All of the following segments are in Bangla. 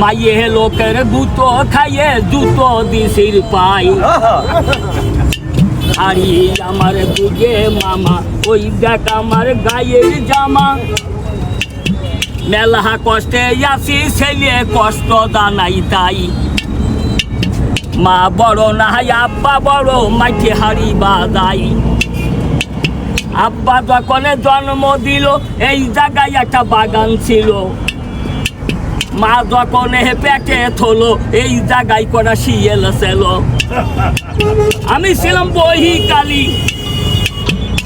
মাইয়ে লোকের গুতো খাইয়ে জুতো দিশির পাই হাড়ি আমার বুঝে মামা ওই দেখ আমার গায়ের জামা মেলা কষ্টে আসি ছেলে কষ্ট দানাই তাই মা বড় না আব্বা বড় মাঠে হাড়ি বাদাই আব্বা যখন জন্ম দিল এই জায়গায় একটা বাগান ছিল মা যখন পেটে থলো এই জায়গায় করা শিয়েল ছিল আমি ছিলাম বহি কালি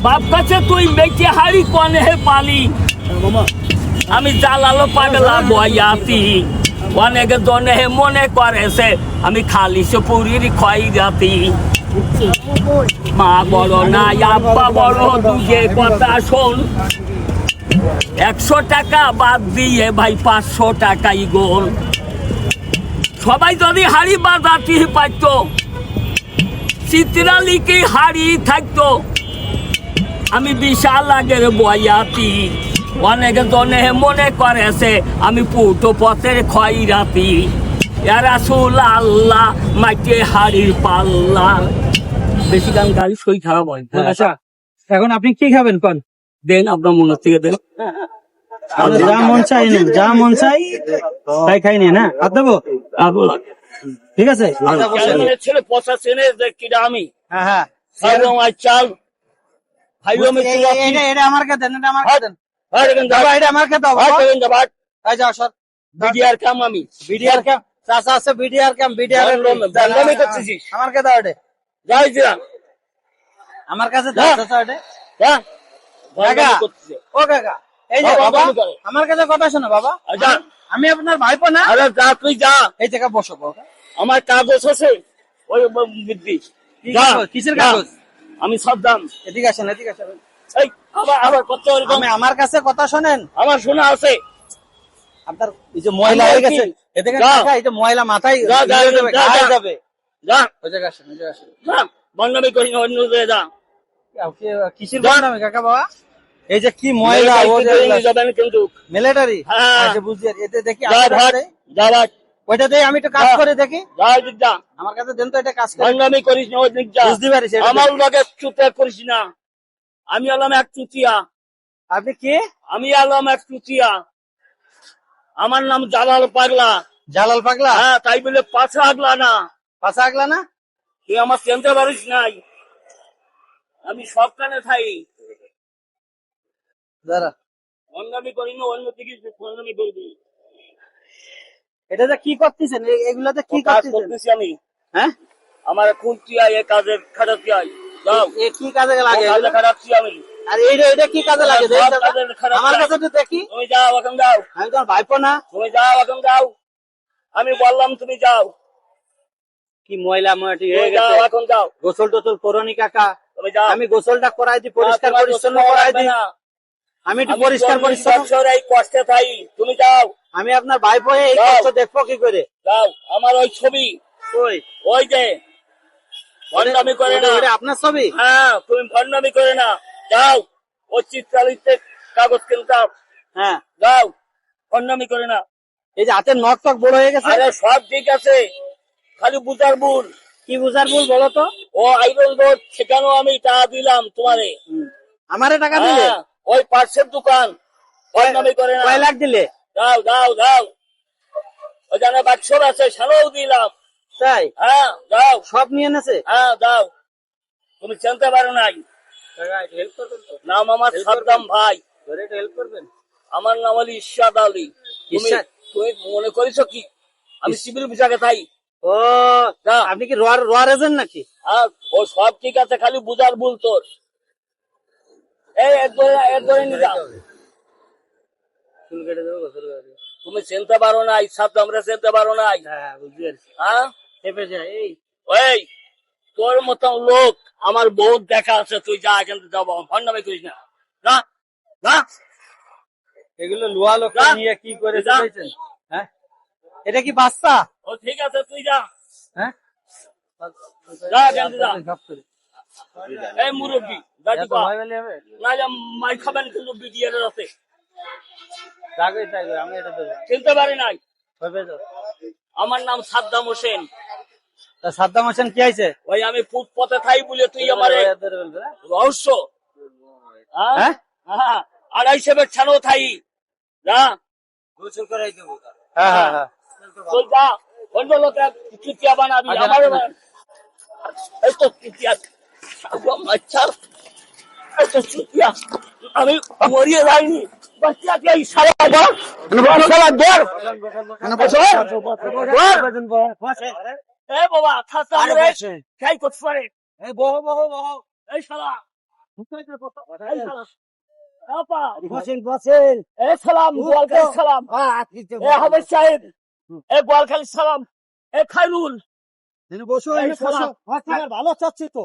বাপ কাছে তুই বেঁচে হাড়ি কনে হে পালি। আমি জালালো পাগলা বয়াতি। অনেক জনে হে মনে করেছে, আমি খালি সে পুরীর খয় জাতি মা বড় না আব্বা বড় দুজে কথা শোন। একশো টাকা বাদ দিয়ে ভাই পাঁচশো টাকাই গোল। সবাই যদি হাড়ি বাজাতি পাইতো চিত্রালিকে হাড়ি থাকতো, আমি বিশাল আগের বয়াতি। অনেক জনে মনে করেছে, আমি পুটো পথের খয়রাতি। এরা সুল আল্লাহ মাইকে হাড়ির পাল্লা। বেশি গান গাড়ি সই খারাপ হয়। আচ্ছা এখন আপনি কি খাবেন, কোন? দেন আপনার মনের থেকে দেন। যা মন চাই না যা মন চাই তাই খাই নিয়ে না দেবো? আর ঠিক আছে? ছেলে পচা চেনে আমি? হ্যাঁ হ্যাঁ। চাল এটা এটা আমার কাছে দেন এটা আমার কাছে দেন এটা কাছে যাও বিডিআর কাম আমি। বিডিআর ক্যাম্প চাচা আছে বিডিআর। আমার কাছে দাও এটা। যাই আমার কাছে দাও হ্যাঁ। এটা। হ্যাঁ কাকা। দামই ও কাকা এই যে বাবা, বাবা দামি করে। আমার কাছে কথা শোনো বাবা। আমি আপনার ভাইপো না। আরে যা তুই যা। এই জায়গা বসো বাবা। আমার কাগজ আছে। ওই বুদ্ধি কিসের কাগজ? আমি সব দাম। এদিকে আসেন এদিকে আসেন। এই আবার আবার কত আমি আমার কাছে কথা শোনেন। আমার শোনা আছে। আপনার এই যে ময়লা হয়ে গেছে? এদিকে কাকা, এই যে ময়লা মাথায় যাবে, যা, গায়ে যা। যাবে যা। ওই জায়গায় আসেন ওই জায়গায় আসেন। যা। করি না অন্য জায়গায় যা। কিসের। কাকা বাবা? এই যে কি ময়লা ও যে নিয়ে যাবেন কিন্তু মিলিটারি হ্যাঁ। আচ্ছা বুঝছি। এতে দেখি আমি কাজ করে দেখি। আমার কাছে দেন তো এটা কাজ করে। করিস না বুঝতে পারি সেটা আমার। লগে চুতে করিস না। আমি হলাম এক চুতিয়া। আপনি কি? আমি হলাম এক চুতিয়া। আমার নাম জালাল পাগলা। জালাল পাগলা? হ্যাঁ তাই বলে পাছা আগলা না। পাশা আগলা না? তুই আমার চিনতে পারিস নাই। আমি সবখানে থাই। দাঁড়া। অন্যামি করি না অন্য দিকে অন্যামি করবি এটা কি করতেছেন? এগুলাতে কি করতেছেন? আমি। হ্যাঁ? আমার এ কাজের খারাপি আই যাও। এ কি কাজে লাগে কাজে এগুলা? খারাপছি আমি। আর এইটা এটা কি কাজে লাগে? তো। কাজের আমার কাছে একটু দেখি। তুমি যাও এখন যাও। আমি তোমার ভাইপো না। তুমি যাও এখন যাও। আমি বললাম তুমি যাও। কি ময়লা ময়টি তুমি হয়ে যাও গেছে। এখন যাও। গোসল টোসল করনি কাকা। আমি গোসলটা করাই দিই পরিষ্কার পরিচ্ছন্ন করাই না। আমি একটু পরিষ্কার পরিচ্ছন্ন। এই কষ্টে থাই। তুমি যাও। আমি আপনার ভাইপো হয়ে এই কষ্ট দেখব কি করে? যাও। আমার ওই ছবি। ওই ওই যে। ভণ্ডামি করে না। আপনার ছবি? হ্যাঁ তুমি ভণ্ডামি করে না। যাও। ও চিত্রালিতে কাগজ কিনতাম। হ্যাঁ। যাও। ভণ্ডামি করে না। এই যে হাতের নখ টক বড় হয়ে গেছে? আরে সব ঠিক আছে। খালি বুঝার ভুল। কি বুঝার ভুল বলো তো? ও আইরন রোড সেখানেও আমি টাকা দিলাম তোমারে। আমারে টাকা দিলে? হ্যাঁ, ওই পার্সের দোকান। ভণ্ডামি করে না। কয় লাখ দিলে? যাও যাও যাও ওখানে বাচ্চর আছে সেটাও দিলাম। তাই? হ্যাঁ যাও সব নিয়ে নেছে হ্যাঁ যাও তুমি চিনতে পারো নাই। হেল্প নাম আমার সাদ্দাম ভাই। হেল্প করবেন? আমার নাম হলো ইরশাদ আলী। তুমি তুমি মনে করেছ কি? আমি সিভিল বিচারে তাই। ও। আপনি কি রোয়ার রোয়ার এজেন্ট নাকি? আর ও সব ঠিক আছে খালি বুঝার ভুল তোর। এই চুল কেটে দেবো গোসল করে তুমি চিনতে পারো নাই সাদ্দামরা চিনতে পারো হ্যাঁ বুঝতে পারছি। হ্যাঁ? এই। ওই তোর মতন লোক আমার বহুত দেখা আছে তুই যা এখান থেকে যাব ভণ্ডামি করিস না। না না এগুলো লোহা লোক। নিয়ে কি করে যা। হ্যাঁ? এটা কি বাচ্চা? ও ঠিক আছে তুই যা। হ্যাঁ? যা এখান থেকে যা। এই মুরব্বী দাদি? না যা মাই খাবেন কিন্তু বিডিআর আছে। আমি এটা দেবো। চিনতে পারি নাই। আমার নাম সাদ্দাম হোসেন। তা সাদ্দাম হোসেন কি আইছে? ওই আমি ফুট পথে খাই বলে তুই আমার রহস্য। হ্যাঁ? হ্যাঁ? হ্যাঁ আড়াইশো বের ছানো থাই। না হ্যাঁ হ্যাঁ হ্যাঁ। চল যা। অন্য লোকের চুতিয়া বানাবি আচ্ছা, আমার আচ্ছা। এই তো চুতিয়া। চুতিয়া আমি মরিয়ে যাইনি বাচ্চাকে এই সারা বল সারা দর এ বাবা থাসা রে খাই করতে পারে এই বহ বহ বহ এই শালা এই শালা আপা বসেন বসেন এ সালাম গোয়ালখালী সালাম এ হাবেজ সাহেব এ গোয়ালখালী সালাম এ খাইরুল বসো সালাম। ভালো চাচ্ছি তো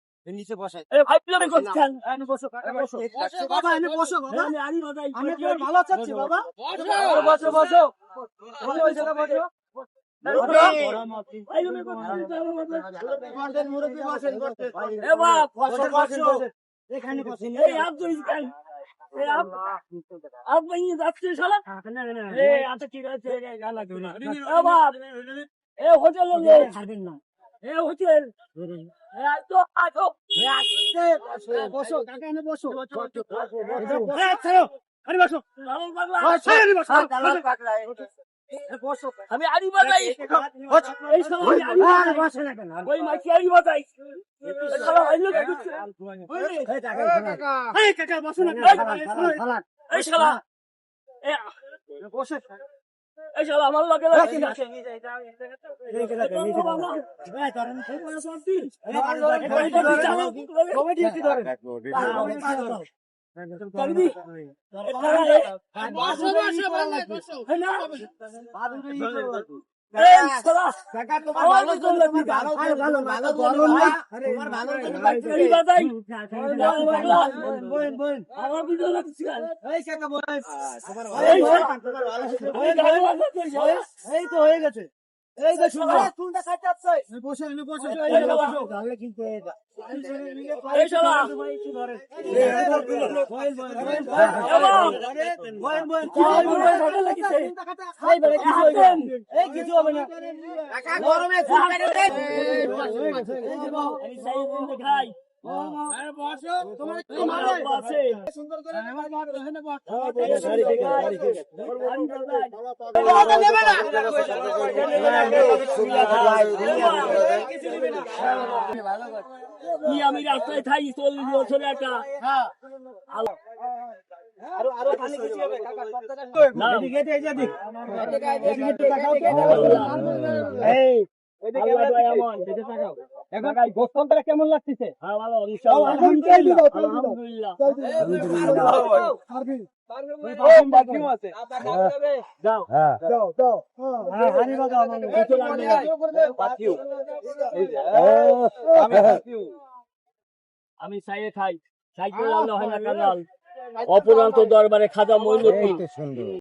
নিচে বসাই। এ ভাই প্লেয়ারে করছেন এনে বসো বসো। বাবা এনে বসো বাবা। আমি আড়ি বাজাই আমি তোমার ভালো চাচ্ছি বাবা। বসো বসো। বসো ওই জায়গায় বসো এই জন্য করছি, মুরব্বী বসেন বসেন। এ বাপ বসো বসো। এখানে বসেন এই আপ দুই কেন এই আপ আপ ভাই যাচ্ছে শালা। আচ্ছা ঠিক আছে। এ গালা না। এ বাপ এ হোটেল ছাড়বেন না। এ হোটেল তো তো বসো কাকা এনে বসো। লালন পাগলা। বসো আমি বাজাই। বসে। ওই বাজাই। কাকা না। বসে। এই শালা আমার লাগে লাগে এই এই তো হয়ে গেছে। এই তো শুনো এই চুলটা কাটাচ্ছে বসে এনে বসে এই। তাহলে কিন্তু এই এই শালা। এই কিছু হবে না গরমে চুল কাটে আমি সাইড দিন আমি রাস্তায় থাকি চল্লিশ বছর আরও আরও কিছু একটু এই এদিকে মন। এদিকে তাকাও এখন কেমন লাগতেছে? হ্যাঁ ভালো ইনশাআল্লাহ আলহামদুলিল্লাহ আলহামদুলিল্লাহ। যাও। হানি বাজাও আমার না। আমি সাইয়ে খাই। সাইকেল লাগলে হয় না কাঙ্গাল অপরান্ত দরবারে খাজা মইনুদ্দিন।